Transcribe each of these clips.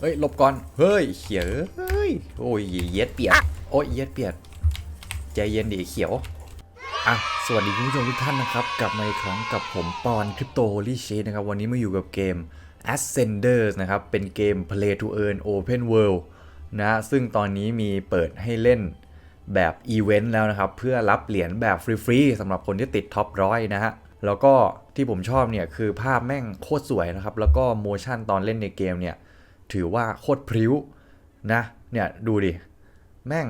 เฮ้ยหลบก่อน เฮ้ยเขียวเฮ้ยโอ้ยเย็ดเปียดโอ้ยเย็ดเปียดใจเย็นดิเขียวอะสวัสดีคุณผู้ชมทุกท่านนะครับ กลับมาอีกครั้งกับผมปอนคริปโตโฮลี่เชนะครับ วันนี้มาอยู่กับเกม Ascenders นะครับ เป็นเกม Play to Earn Open World นะซึ่งตอนนี้มีเปิดให้เล่นแบบอีเวนต์แล้วนะครับ เพื่อรับเหรียญแบบฟรีๆสำหรับคนที่ติดท็อปร้อยนะฮะแล้วก็ที่ผมชอบเนี่ยคือภาพแม่งโคตรสวยนะครับ แล้วก็โมชั่นตอนเล่นในเกมเนี่ย ถือว่าโคตรพริ้วนะเนี่ยดูดิ แม่ง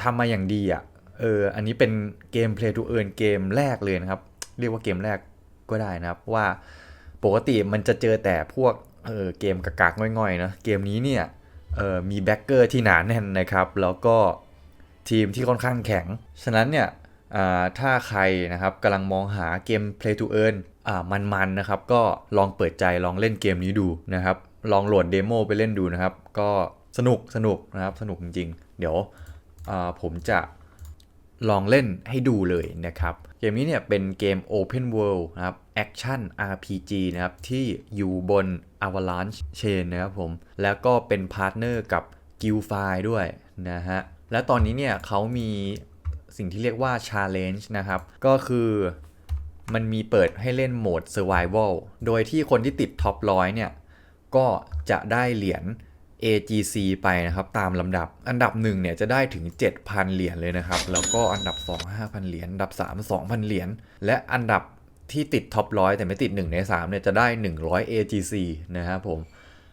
ทำมาอย่างดีอะเอออันนี้เป็นเกม Play to Earn เกมแรกเลยนะครับ เรียกว่าเกมแรกก็ได้นะครับว่าปกติมันจะเจอแต่พวกเออเกมกากๆง่อยๆนะเกมนี้เนี่ยเออมีแบ็กเกอร์ที่หนาแน่นนะครับ แล้วก็ทีมที่ค่อนข้างแข็ง ฉะนั้นเนี่ยอ่าถ้าใครนะครับกำลังมองหาเกม Play to Earn อ่ามันๆนะครับ ก็ลองเปิดใจลองเล่นเกมนี้ดูนะครับ ลองโหลดเดโมไปเล่นดูนะครับ ก็สนุกสนุกนะครับ สนุกจริงๆ เดี๋ยวผมจะลองเล่นให้ดูเลยนะครับ เกมนี้เนี่ยเป็นเกม Open World นะครับ Action RPG นะครับ ที่อยู่บน Avalanche Chain นะครับผม แล้วก็เป็นพาร์ทเนอร์กับ Guildfy ด้วยนะฮะ และตอนนี้เนี่ยเขามีสิ่งที่เรียกว่า Challenge นะครับ ก็คือมันมีเปิดให้เล่นโหมด Survival โดยที่คนที่ติดท็อปร้อยเนี่ย ก็จะได้เหรียญ AGC ไปนะครับตามลำดับ อันดับ1เนี่ยจะได้ถึง 7,000 เหรียญเลยนะครับ แล้วก็อันดับ 2 5,000 เหรียญ อันดับ 3 2,000 เหรียญ และอันดับที่ติดท็อปร้อยแต่ไม่ติด 1 ใน3เนี่ยจะได้ 100 AGC นะครับผม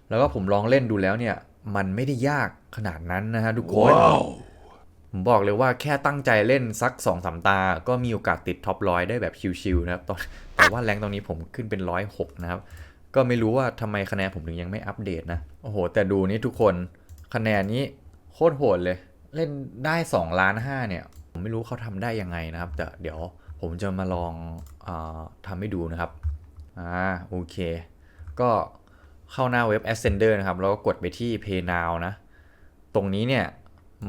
แล้วก็ผมลองเล่นดูแล้วเนี่ย มันไม่ได้ยากขนาดนั้นนะฮะทุกคนผมบอกเลยว่าแค่ตั้งใจเล่นสัก2อสตา ก็มีโอกาสติดท็อปร้อยได้แบบชิวๆนะครับตอนแต่ว่าแรงตอนนี้ผมขึ้นเป็นร้อยหกนะครับ ก็ไม่รู้ว่าทำไมคะแนนผมถึงยังไม่อัปเดตนะ โอ้โห แต่ดูนี่ทุกคนคะแนนนี้โคตรโหดเลย เล่นได้2ล้าน5เนี่ย ผมไม่รู้เขาทำได้ยังไงนะครับ แต่เดี๋ยวผมจะมาลองอาทำให้ดูนะครับ อ่า โอเค ก็เข้าหน้าเว็บ Ascender นะครับ แล้วก็กดไปที่ Pay Now นะ ตรงนี้เนี่ย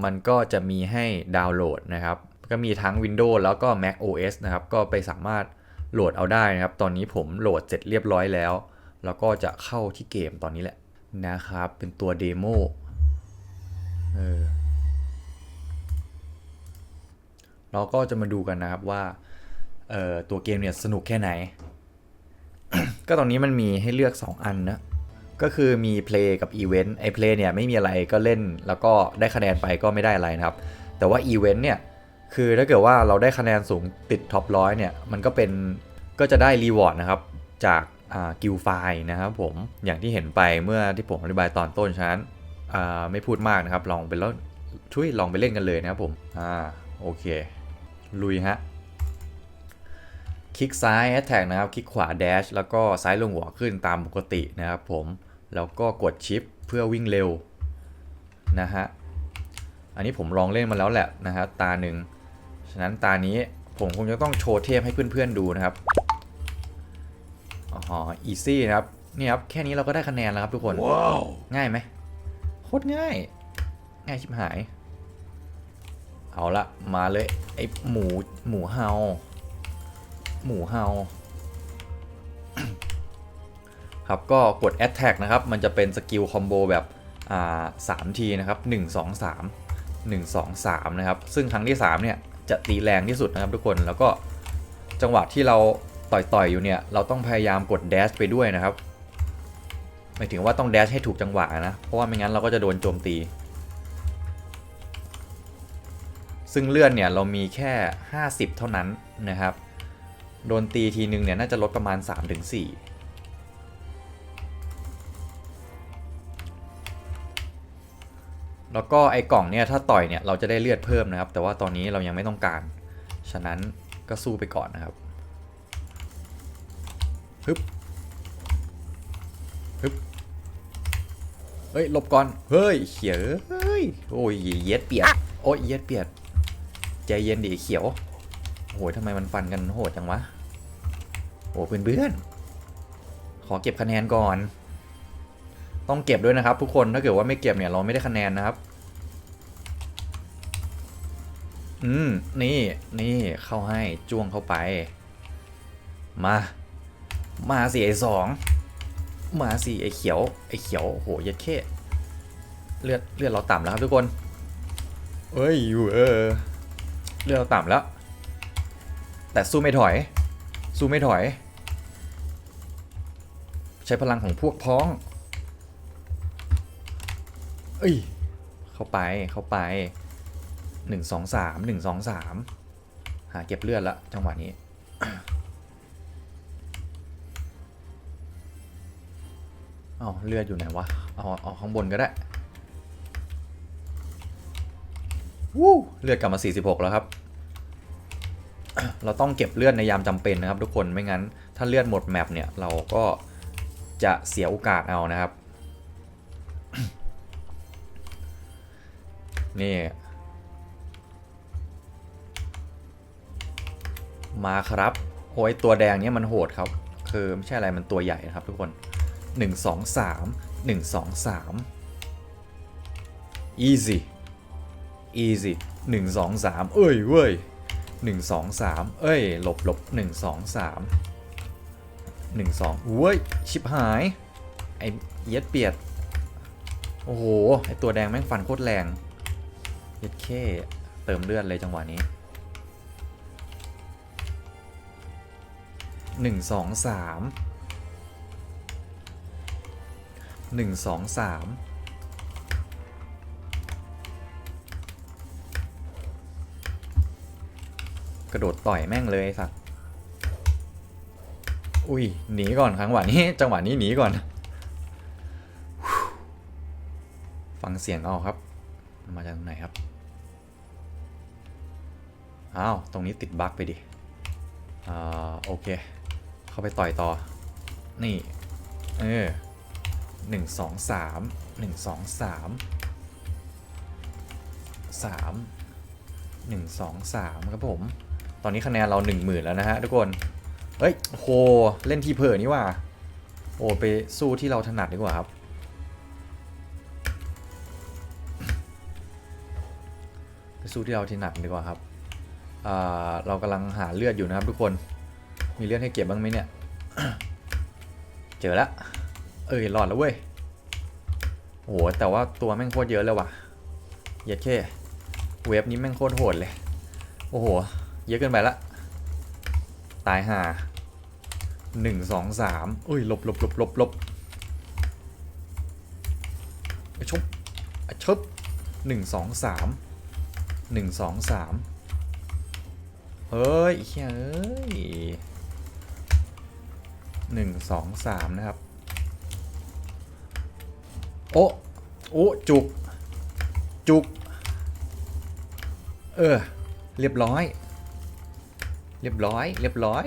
มันก็จะมีให้ดาวน์โหลดนะครับ ก็มีทั้ง Windows แล้วก็ Mac OS นะครับ ก็ไปสามารถโหลดเอาได้นะครับ ตอนนี้ผมโหลดเสร็จเรียบร้อยแล้ว แล้วก็จะเข้าที่เกมตอนนี้แหละนะครับ เป็นตัวเดโมเออเราก็จะมาดูกันนะครับว่าเอ่อตัวเกมเนี่ยสนุกแค่ไหน ก็ตอนนี้มันมีให้เลือก 2 อันนะ ก็คือมี Play กับ Event ไอ้ Play เนี่ยไม่มีอะไรก็เล่นแล้วก็ได้คะแนนไปก็ไม่ได้อะไรนะครับ แต่ว่า Event เนี่ยคือถ้าเกิดว่าเราได้คะแนนสูงติดท็อปร้อยเนี่ย มันก็เป็นก็จะได้รีวอร์ดนะครับ จาก กิลไฟนะครับผมอย่างที่เห็นไปเมื่อที่ผมอธิบายตอนต้นฉะนั้นไม่พูดมากนะครับ ลองไปแล้วช่วยลองไปเล่นกันเลยนะครับผมอ่าโอเค ลุยฮะคลิกซ้าย Attack นะครับ คลิกขวา Dash แล้วก็ซ้ายลงหัวขึ้นตามปกตินะครับผมแล้วก็กดชิปเพื่อวิ่งเร็วนะฮะอันนี้ผมลองเล่นมาแล้วแหละนะฮะตาหนึ่งฉะนั้นตานี้ผมคงจะต้องโชว์เทพให้เพื่อนๆดูนะครับ อ๋ออีซี่นะครับนี่ครับแค่นี้เราก็ได้คะแนนแล้วครับทุกคนง่ายไหมโคตรง่าย ง่ายชิบหาย เอาละมาเลยไอหมูหมูเฮาหมูเฮาครับก็กด Attack นะครับ มันจะเป็นสกิลคอมโบแบบอ่าสามทีนะครับ1 2 3 1 2 3นะครับ ซึ่งครั้งที่3เนี่ยจะตีแรงที่สุดนะครับทุกคนแล้วก็จังหวะที่เรา ต่อยๆอยู่เนี่ยเราต้องพยายามกดแดชไปด้วยนะครับหมายถึงว่าต้องแดชให้ถูกจังหวะนะ เพราะว่าไม่งั้นเราก็จะโดนโจมตี ซึ่งเลื่อนเนี่ยเรามีแค่ 50 เท่านั้นนะครับ โดนตีทีนึงเนี่ยน่าจะลดประมาณ 3-4แล้วก็ไอ้กล่องเนี่ยถ้าต่อยเนี่ยเราจะได้เลือดเพิ่มนะครับ แต่ว่าตอนนี้เรายังไม่ต้องการ ฉะนั้นก็สู้ไปก่อนนะครับ ฮึบฮึบเฮ้ยหลบก่อน เฮ้ย เขียวเฮ้ย โอ้ยเย็ดเปียด โอ้ยเย็ดเปียด ใจเย็นดิเขียว โอ้ยทำไมมันฟันกันโหดจังวะ โอ้เพื่อนเพื่อนๆขอเก็บคะแนนก่อน ต้องเก็บด้วยนะครับ ทุกคน ถ้าเกิดว่าไม่เก็บเนี่ยเราไม่ได้คะแนนนะครับ อืม นี่ นี่ เข้าให้ จ้วงเข้าไป มา มาสิไอสองมาสิไอเขียวไอเขียวโหยัดเข้เลือดเลือดเราต่ำแล้วครับทุกคนเอ้ยอยู่เออเลือดเราต่ำแล้ว แต่สู้ไม่ถอย สู้ไม่ถอย ใช้พลังของพวกพ้อง เอ้ย เข้าไปเข้าไปหนึ่งสองสามหนึ่งสองสามหาเก็บเลือดละจังหวะนี้ เอาเลือดอยู่ไหนวะ เอาเอาข้างบนก็ได้ วู้เลือดกลับมา 46 แล้วครับ เราต้องเก็บเลือดในยามจำเป็นนะครับ ทุกคน ไม่งั้น ถ้าเลือดหมดแมปเนี่ยเราก็จะเสียโอกาสเอานะครับ นี่มาครับโอ้ยตัวแดงเนี่ยมันโหดครับ คือไม่ใช่อะไรมันตัวใหญ่นะครับทุกคน 1 2 3 1 2 3 easy easy 1 2 3 เอ้ยเว้ย1 2 3 เอ้ยหลบหลบ1 2 3 1 2เว้ย ชิบหาย ไอ้เย็ดเปียด โอ้โห ไอ้ตัวแดงแม่งฟันโคตรแรงเย็ดเข้เติมเลือดเลยจังหวะนี้หนึ่งสองสาม หนึ่งสองสามกระโดดต่อยแม่งเลยสัตว์อุ้ยหนีก่อนครั้งหวะนี้ จังหวะนี้หนีก่อน ฟังเสียงเอาครับ มาจากตรงไหนครับ อ้าว ตรงนี้ติดบั๊กไปดิ อ่า โอเค เข้าไปต่อยต่อ นี่ เออ หนึ่งสองสามหนึ่งสองสามสามหนึ่งสองสามครับผม ตอนนี้คะแนนเราหนึ่งหมื่นแล้วนะฮะทุกคนเฮ้ยโหเล่นทีเผลอนี่ว่าโอ้ไปสู้ที่เราถนัดดีกว่าครับ ไปสู้ที่เราถนัดดีกว่าครับเรากำลังหาเลือดอยู่นะครับทุกคน มีเลือดให้เก็บบ้างไหมเนี่ย เจอแล้ว เอ้ยรอดแล้วเว้ยโหแต่ว่าตัวแม่งโคตรเยอะเลยว่ะเย็ดแค่เวฟนี้แม่งโคตรโหดเลย โอ้โห เยอะเกินไปละ ตายห่าหนึ่งสองสามอุ้ยหลบหลบหลบหลบหลบไอชุบไอชุบหนึ่งสองสามหนึ่งสองสามเฮ้ยเฮ้ยหนึ่งสองสามนะครับ โอ้โอ้จุก จุก เออ เรียบร้อย เรียบร้อย เรียบร้อย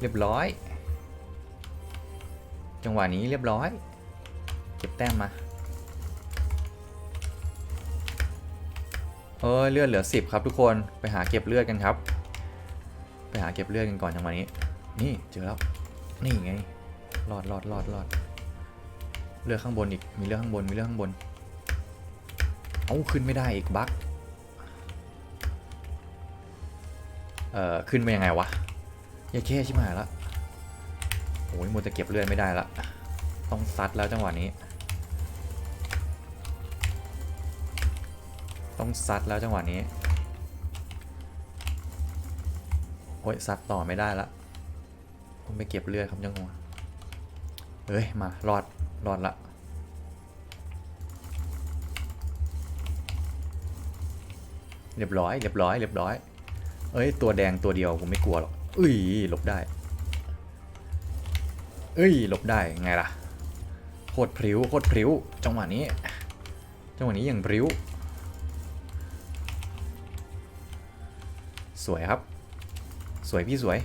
เรียบร้อย จังหวะนี้เรียบร้อย เก็บแต้มมาเออเลือดเหลือ 10 ครับทุกคนไปหาเก็บเลือดกันครับ ไปหาเก็บเลือดกันก่อนจังหวะนี้ นี่เจอแล้ว นี่ไงรอดรอดรอดรอด เลือกข้างบนอีก มีเลือกข้างบน มีเลือกข้างบน เอาขึ้นไม่ได้อีกบั๊กเอ่อ ขึ้นไปยังไงวะอย่าแค่ชิบหายละโอ้ยมัวแต่เก็บเลือดไม่ได้ละ ต้องซัดแล้วจังหวะนี้ ต้องซัดแล้วจังหวะนี้โอ้ยซัดต่อไม่ได้ละต้องไปเก็บเลือดครับจังหวะเฮ้ย มารอด รอดละ เรียบร้อยเรียบร้อยเรียบร้อย เอ้ย ตัวแดงตัวเดียวผมไม่กลัวหรอกเอ้ยหลบได้ เอ้ยหลบได้ไงล่ะโคตรพริ้วโคตรพริ้วจังหวะนี้ จังหวะนี้อย่างพริ้ว สวยครับ สวยพี่สวย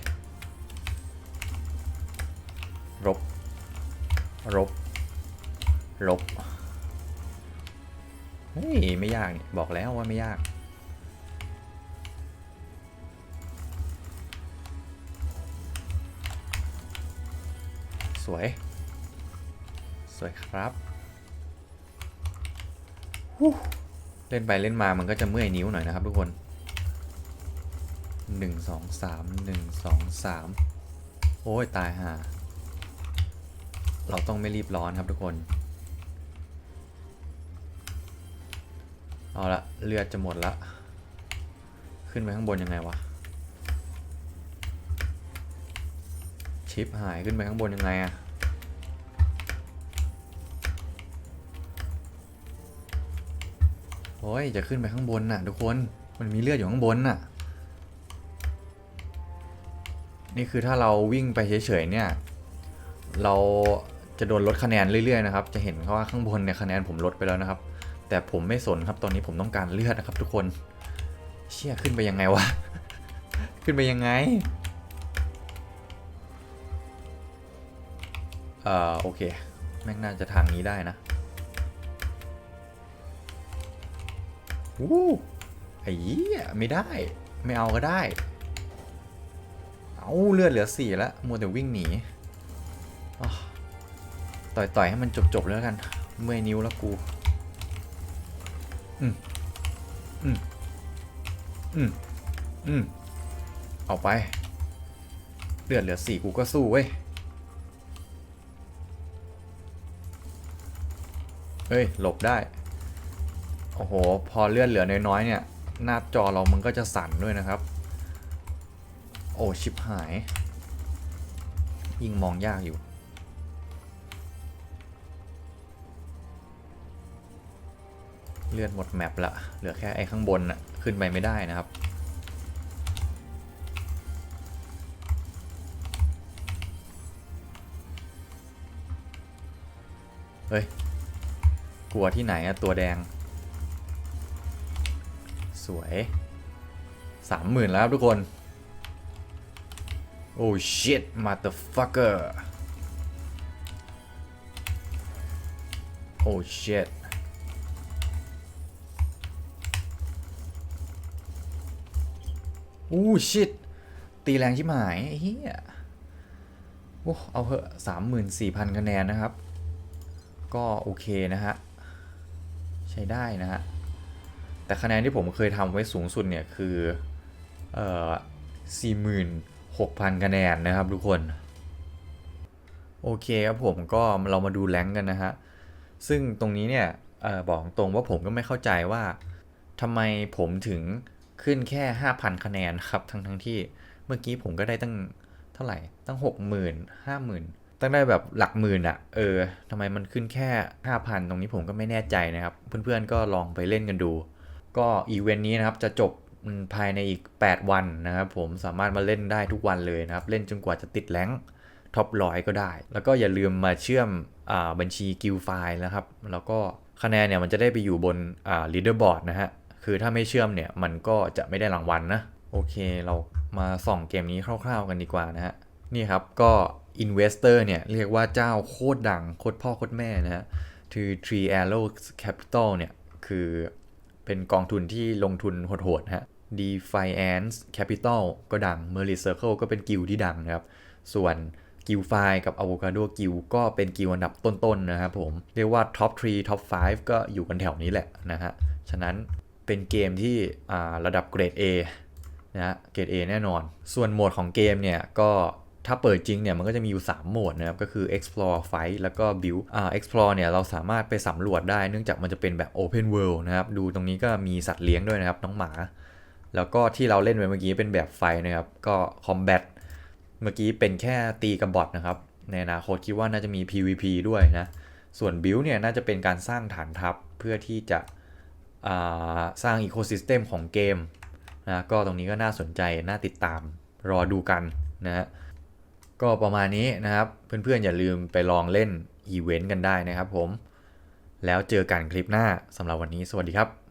รบ รบ รบ เฮ้ย ไม่ยากนี่บอกแล้วว่าไม่ยาก สวย สวยครับฮู้เล่นไปเล่นมามันก็จะเมื่อยนิ้วหน่อยนะครับทุกคนหนึ่งสองสามหนึ่งสองสามโอ้ยตายห่าเราต้องไม่รีบร้อนครับทุกคน เอาละเลือดจะหมดละ ขึ้นไปข้างบนยังไงวะ ชิปหายขึ้นไปข้างบนยังไงอะโอ้ย จะขึ้นไปข้างบนน่ะทุกคน มันมีเลือดอยู่ข้างบนน่ะ นี่คือถ้าเราวิ่งไปเฉยๆเนี่ย เราจะโดนลดคะแนนเรื่อยๆนะครับ จะเห็นเขาว่าข้างบนเนี่ยคะแนนผมลดไปแล้วนะครับ แต่ผมไม่สนครับ ตอนนี้ผมต้องการเลือดนะครับ ทุกคน เชี่ยขึ้นไปยังไงวะ ขึ้นไปยังไง เอ่อโอเค แม่งน่าจะทางนี้ได้นะวู้ไอ้เหี้ยไม่ได้ ไม่เอาก็ได้ เอาเลือดเหลือสี่แล้วมัวแต่วิ่งหนีอ้าวต่อยให้มันจบๆแล้วกัน เมื่อยนิ้วแล้วกู อืม อืม อืม อืม เอาไป เลือดเหลือสี่กูก็สู้เว้ย เฮ้ย หลบได้ โอ้โห พอเลือดเหลือน้อยๆเนี่ย หน้าจอเรามันก็จะสั่นด้วยนะครับ โอ้ชิบหาย ยิ่งมองยากอยู่ เลือดหมดแมปละ เหลือแค่ไอ้ข้างบนน่ะ ขึ้นไปไม่ได้นะครับเฮ้ย กลัวที่ไหนอะตัวแดง สวยสามหมื่นแล้วครับทุกคน โอ้ shit motherfucker โอ้ shit อู้ shit ตีแรงชิบหายไอ้เหี้ยโอ้เอาเหอะสามหมื่นสี่พันคะแนนนะครับ ก็โอเคนะฮะ ใช้ได้นะฮะ แต่คะแนนที่ผมเคยทำไว้สูงสุดเนี่ยคือเอ่อสี่หมื่นหกพันคะแนนนะครับทุกคน โอเคครับผมก็เรามาดูแรงกันนะฮะ ซึ่งตรงนี้เนี่ยออบอกตรงว่าผมก็ไม่เข้าใจว่าทำไมผมถึงขึ้นแค่ 5,000 คะแนนครับ ทั้งทั้งที่เมื่อกี้ผมก็ได้ตั้งเท่าไหร่ ตั้ง 60,000 50,000 ตั้งได้แบบหลักหมื่นอะเออทำไมมันขึ้นแค่ 5,000 ตรงนี้ผมก็ไม่แน่ใจนะครับ เพื่อนๆก็ลองไปเล่นกันดู ก็อีเวนต์นี้นะครับจะจบภายในอีก 8 วันนะครับ ผมสามารถมาเล่นได้ทุกวันเลยนะครับ เล่นจนกว่าจะติดแรงท็อปร้อยก็ได้ แล้วก็อย่าลืมมาเชื่อมอบัญชีกิลไฟล์นะครับ แล้วก็คะแนนเนี่ยมันจะได้ไปอยู่บนอ่า leaderboard นะฮะ คือถ้าไม่เชื่อมเนี่ยมันก็จะไม่ได้รางวัลนะ โอเคเรามาส่องเกมนี้คร่าวๆกันดีกว่านะฮะ นี่ครับก็ Investor เนี่ย เรียกว่าเจ้าโคตรดัง โคตรพ่อโคตรแม่นะฮะคือ Tree Arrow Capital เนี่ย คือเป็นกองทุนที่ลงทุนโหดๆฮะ Defiance Capital ก็ดัง Merit Circle ก็เป็นกิลด์ที่ดังนะครับ ส่วนกิลไฟกับ Avocado กิลก็เป็นกิลอันดับต้นๆนะครับผม เรียกว่า Top 3 Top 5 ก็อยู่กันแถวนี้แหละนะฮะ ฉะนั้นเป็นเกมที่ระดับเกรด A นะฮะเกรด A แน่นอน ส่วนโหมดของเกมเนี่ยก็ ถ้าเปิดจริงเนี่ยมันก็จะมีอยู่ 3 โหมดนะครับ ก็คือ explore fight แล้วก็ build อ่า explore เนี่ยเราสามารถไปสำรวจได้เนื่องจากมันจะเป็นแบบ open world นะครับ ดูตรงนี้ก็มีสัตว์เลี้ยงด้วยนะครับ น้องหมา แล้วก็ที่เราเล่นไปเมื่อกี้เป็นแบบไฟนะครับ ก็ combat เมื่อกี้เป็นแค่ตีกับบอทนะครับ ในอนาคตคิดว่าน่าจะมี PVP ด้วยนะ ส่วน build เนี่ยน่าจะเป็นการสร้างฐานทัพเพื่อที่จะอ่าสร้าง ecosystem ของเกมนะ ก็ตรงนี้ก็น่าสนใจ น่าติดตาม รอดูกันนะฮะ ก็ประมาณนี้นะครับ เพื่อนๆ อย่าลืมไปลองเล่นอีเวนต์กันได้นะครับผม แล้วเจอกันคลิปหน้าสำหรับวันนี้สวัสดีครับ